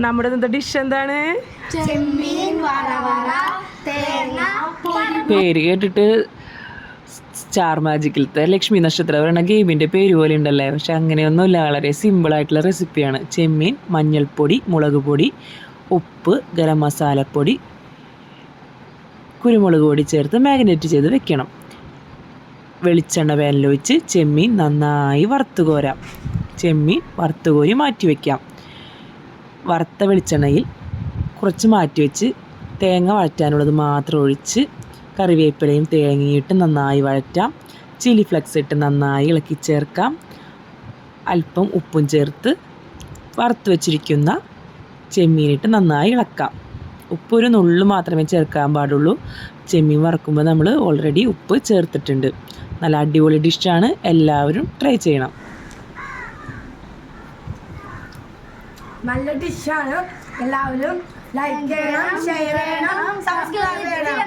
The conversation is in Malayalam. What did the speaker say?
നമ്മുടെ ഇന്നത്തെ ഡിഷ് എന്താണ്? പേര് കേട്ടിട്ട് സ്റ്റാർ മാജിക്കിലത്തെ ലക്ഷ്മി നക്ഷത്രം പറയുന്ന ഗെയിമിന്റെ പേര് പോലെ ഉണ്ടല്ലേ? പക്ഷെ അങ്ങനെയൊന്നുമില്ല. വളരെ സിമ്പിളായിട്ടുള്ള റെസിപ്പിയാണ് ചെമ്മീൻ മഞ്ഞൾപ്പൊടി മുളക് പൊടി ഉപ്പ് ഗരം മസാലപ്പൊടി കുരുമുളക് പൊടി ചേർത്ത് മാഗ്നേറ്റ് ചെയ്ത് വെക്കണം. വെളിച്ചെണ്ണ വേനലൊഴിച്ച് ചെമ്മീൻ നന്നായി വറുത്ത് കോരാം. ചെമ്മീൻ വറുത്ത് കോരി മാറ്റി വയ്ക്കാം വറുത്ത വെളിച്ചെണ്ണയിൽ കുറച്ച് മാറ്റി വെച്ച് തേങ്ങ വഴറ്റാനുള്ളത് മാത്രം ഒഴിച്ച് കറിവേപ്പിലയും തേങ്ങയിട്ട് നന്നായി വഴറ്റാം. ചില്ലി ഫ്ലെക്സ് ഇട്ട് നന്നായി ഇളക്കി ചേർക്കാം. അല്പം ഉപ്പും ചേർത്ത് വറുത്ത് വെച്ചിരിക്കുന്ന ചെമ്മീനിട്ട് നന്നായി ഇളക്കാം. ഉപ്പ് ഒരു നുള്ളു മാത്രമേ ചേർക്കാൻ പാടുള്ളൂ. ചെമ്മീൻ വറക്കുമ്പോൾ നമ്മൾ ഓൾറെഡി ഉപ്പ് ചേർത്തിട്ടുണ്ട്. നല്ല അടിപൊളി ഡിഷാണ് എല്ലാവരും ട്രൈ ചെയ്യണം. നല്ല ഡിഷാണ് എല്ലാവരും ലൈക്ക് ചെയ്യണം ഷെയർ ചെയ്യണം സബ്സ്ക്രൈബ് ചെയ്യണം.